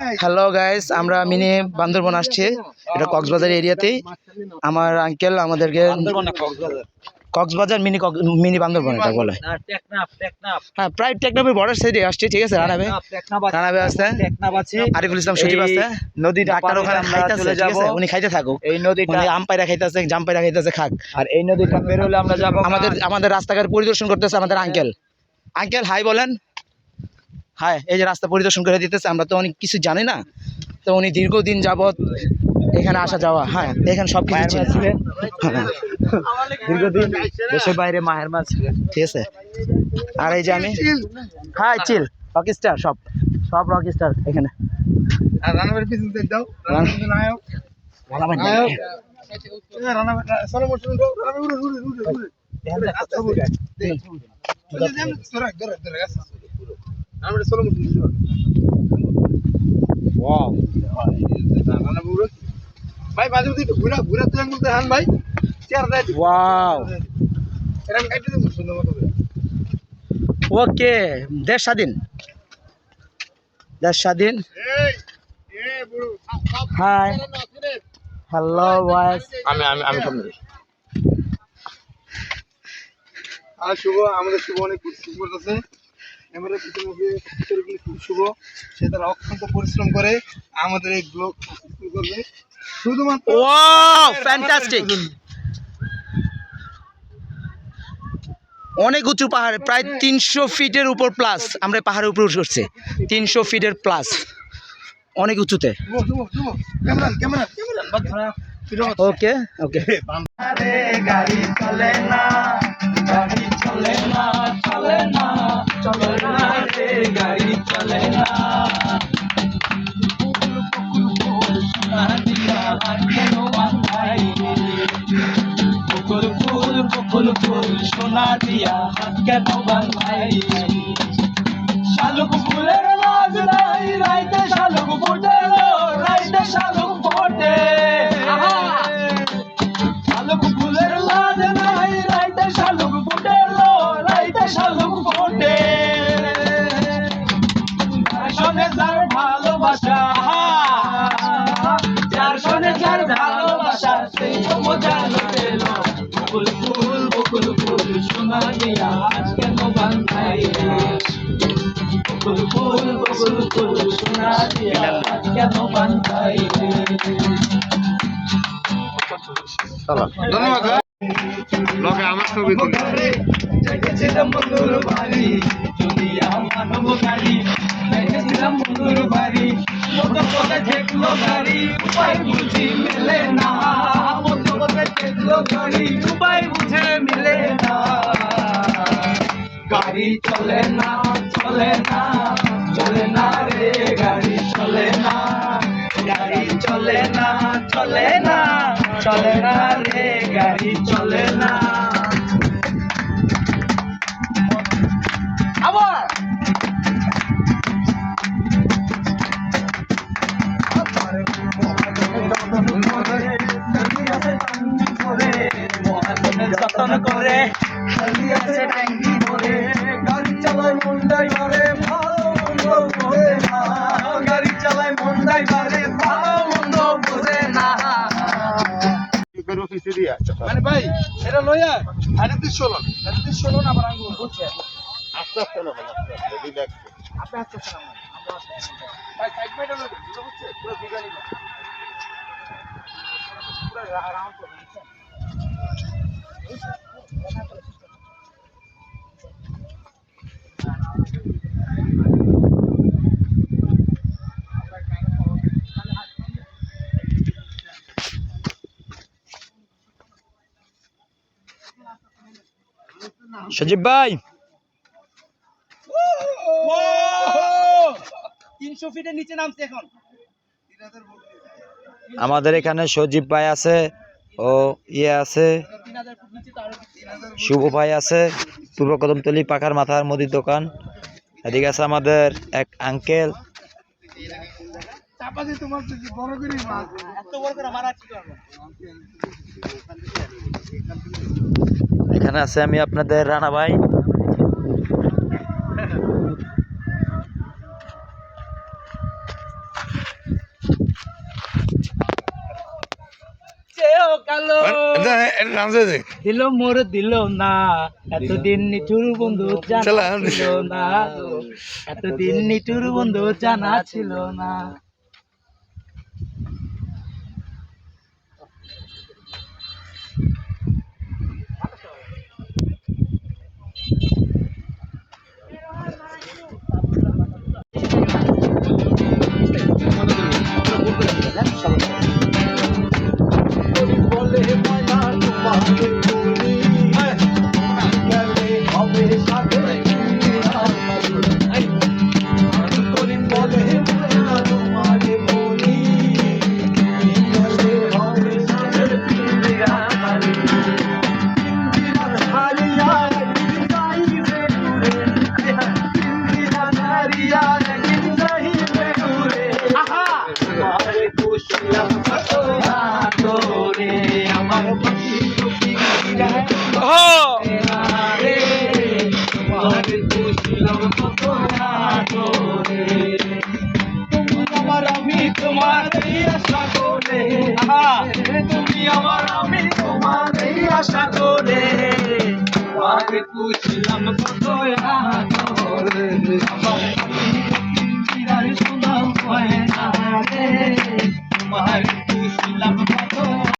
Hello guys আমরা mini Bandarban আসছি। এটা কক্সবাজার এরিয়াতেই। আমার আঙ্কেল আমাদেরকে কক্সবাজার। মিনি মিনি বান্দরবন এটা বলে। হ্যাঁ প্রায় টেকনাফের বর্ডার সাইডে আসছে ঠিক আছে রানাবে রানাবে আরিফুল ইসলাম সচিব নদীটা ডাক্তার ওখানে খাইতেছে ঠিক আছে? উনি খাইতে থাকুক। এই নদীটা আম পায়রা খাইতেছে জাম পায়রা খাইতেছে খাক। আর এই নদীটা পের হলে আমরা যাব আমাদের আমাদের রাস্তাঘাট পরিদর্শন করতেছে আমাদের আঙ্কেল আঙ্কেল হাই বলেন। হাই এই যে রাস্তা পরিদর্শন করে দিতেছে আমরা তো অনেক কিছু জানি না। তো উনি দীর্ঘদিন যাবৎ এখানে আসা যাওয়া হ্যাঁ এখানে সব কিছু হ্যাঁ, দীর্ঘদিন দেশের বাইরে মায়ের মাছ ঠিক আছে? আর এই যে আমি হাই চিল রকিস্টার সব সব রকিস্টার এখানে। ভাই মাঝে মধ্যে একটু ঘুরা ঘুরা তুলে বলতে হান ভাই। চেয়ার দেয় ওয়াও এরকম কাটি দেবো সুন্দর মতো। ওকে দেশ স্বাধীন। দেশ স্বাধীন। হাই হ্যালো বয়েস আমি আমি আমি সামনে আর শুভ আমাদের শুভ অনেক পরিশ্রম করতেছে। এমএলএ খুব শুভ সে তারা অত্যন্ত পরিশ্রম করে আমাদের এই ব্লগ করবে। শুধুমাত্র ফ্যান্টাস্টিক অনেক উঁচু পাহাড় প্রায় তিনশো ফিটের উপর প্লাস আমরা পাহাড়ের উপর উঠছি। তিনশো ফিটের প্লাস অনেক উঁচুতে। ওকে ওকে গাড়ি চলে না গাড়ি চলে না চলে না চলে না রে গাড়ি, চলে না। সোনা দিয়া হাত কেন বাংলাই যার যার ভালোবাসা। যার সঙ্গে যার ভালোবাসা সেই তো মজা বকুল ফুল বকুল ফুল সোনা দিয়া আজ কেন বান্ধাই বকুল ফুল বকুল ফুল সোনা দিয়া আজ কেন বান্ধাই ধন্যবাদ লগে আমার ছবি তুলি। জেগেছিলাম বন্ধুর বাড়ি। মতো পথে ঠেকলো গাড়ি, উপায় বুঝি মেলে না। মতো পথে ঠেকলো গাড়ি, উপায় বুঝে মিলে না। গাড়ি চলে না চলে না চলে না রে, গাড়ি চলে না। গাড়ি চলে না চলে না চলে না রে, গাড়ি চলে না। আবার এটা লইয়া আরে তুই চলন আরে তুই চলন আবার আমি বুঝছে আস্তে আস্তে না আস্তে আস্তে রিল্যাক্স আপনি আসতেছেন আমার আমরা ভাই সাইড বাইটা লইবে বুঝতে হচ্ছে পুরো বিঘা নিবে পুরো রাউন্ড করে বুঝছেন? সজীব ভাই তিনশো ফিটের নিচে নামছে এখন। আমাদের এখানে সজীব ভাই আছে ও ইয়ে আছে শুভ ভাই আছে পূর্ব কদমতলি পাখার মাথার মুদির দোকান। এদিকে আছে আমাদের এক আঙ্কেল এখানে আছে আমি আপনাদের রানা ভাই। দিল মোর দিল না। এতদিন নিচুর বন্ধু জানা ছিল না। এতদিন নিচুর বন্ধু জানা ছিল না। তুমি আমার আমি তোমার এই আশা করে আগে পুছলাম কত আমার तुम्हारी